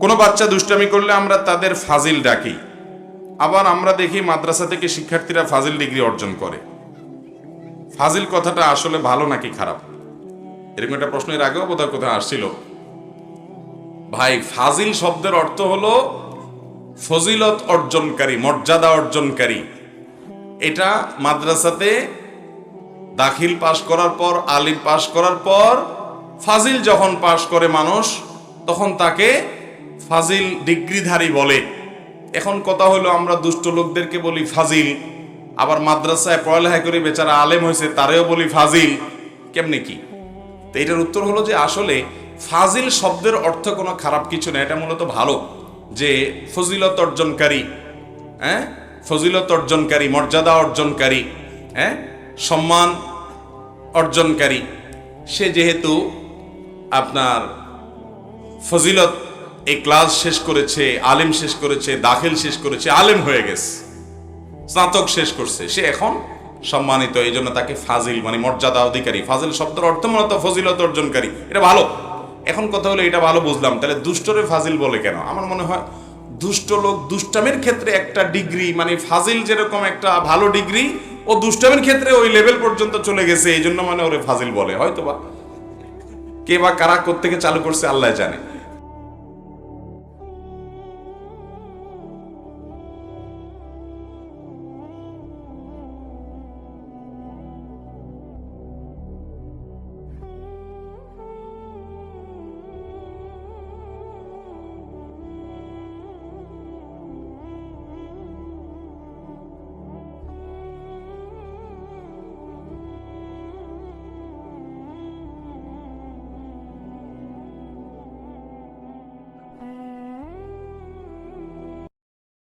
কোনো বাচ্চা দুষ্টামি করলে আমরা তাদের ফাজিল ডাকি। আবার আমরা দেখি মাদ্রাসা থেকে শিক্ষার্থীরা ফাজিল ডিগ্রি অর্জন করে। ফাজিল কথাটা আসলে ভালো নাকি খারাপ? এরকম একটা প্রশ্ন এর আগেও বোধহয় কোথায় আসছিল। ভাই, ফাজিল শব্দের অর্থ হলো ফজিলত অর্জনকারী, মর্যাদা অর্জনকারী। এটা মাদ্রাসাতে দাখিল পাশ করার পর, আলিম পাশ করার পর, ফাজিল যখন পাশ করে মানুষ তখন তাকে ফাজিল ডিগ্রিধারী বলে। এখন কথা হলো, আমরা দুষ্ট লোকদেরকে বলি ফাজিল। আবার মাদ্রাসায় পড়ালেখা করে বেচারা আলেম হয়েছে, তারেও বলি ফাজিল। কেমনে কি? তো এটার উত্তর হলো যে, আসলে ফাজিল শব্দের অর্থ কোনো খারাপ কিছু না, এটা মূলত ভালো। যে ফজিলত অর্জনকারী হ্যাঁ? ফজিলত অর্জনকারী, মর্যাদা অর্জনকারী হ্যাঁ? সম্মান অর্জনকারী। সে যেহেতু আপনার ফজিলত, এই ক্লাস শেষ করেছে, আলেম শেষ করেছে, দাখিল শেষ করেছে, আলেম হয়ে গেছে। স্নাতক শেষ করছে। সে এখন সম্মানিত, এই জন্য তাকে ফাজিল মানে মর্যাদা অধিকারী। ফাজিল শব্দের অর্থ মূলত ফজিলত অর্জনকারী। এটা ভালো। এখন কথা হলো, এটা ভালো বুঝলাম। তাহলে দুষ্টরে ফাজিল বলে কেন? আমার মনে হয় দুষ্ট লোক দুষ্টামের ক্ষেত্রে একটা ডিগ্রি মানে ফাজিল যেরকম একটা ভালো ডিগ্রি, ও দুষ্টামের ক্ষেত্রে ওই লেভেল পর্যন্ত চলে গেছে, এই জন্য মানে ওরে ফাজিল বলে। হয়তো বা কে বা কারা কোত্থেকে চালু করছে, আল্লাহ জানে।